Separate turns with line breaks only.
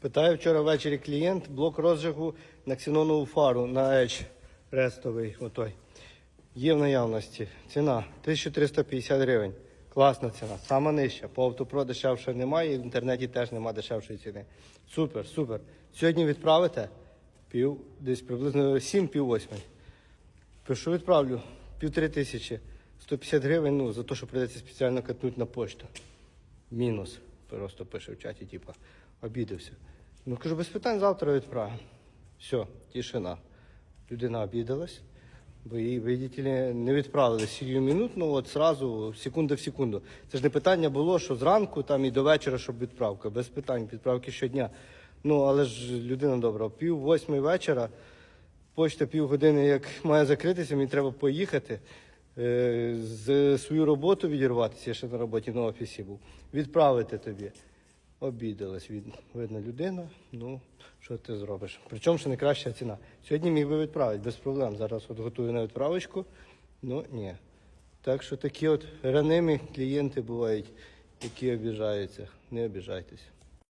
Питає вчора ввечері клієнт блок розжигу на ксенонову фару на Edge рестовий. Отой. Є в наявності. Ціна 1350 гривень. Класна ціна, сама нижча. По автопро дешевше немає, і в інтернеті теж немає дешевшої ціни. Супер, супер. Сьогодні відправите пів, десь приблизно 7 пів восьмий. Пишу відправлю півтори тисячі. 150 гривень, ну, за те, що прийдеться спеціально катнути на пошту. Мінус. Просто пише в чаті, типа, обідався. Ну кажу, без питань завтра відправимо. Все, тишина. Людина обідалась, бо її, видите ли, не відправили сію минутно, от сразу, секунда в секунду. Це ж не питання було, що зранку там і до вечора, щоб відправка. Без питань, відправки щодня. Ну, але ж людина добра, пів восьмої вечора, почта півгодини, як має закритися, мені треба поїхати. е, З свою роботу відірватися, я ще на роботі на офісі був, відправити тобі. Обідалась, від, видно, людина. Ну, що ти зробиш? Причому ще не краща ціна. Сьогодні міг би відправити без проблем. Зараз от готую на відправочку. Ну ні. Так що такі от ранимі клієнти бувають, які обіжаються. Не обіжайтесь.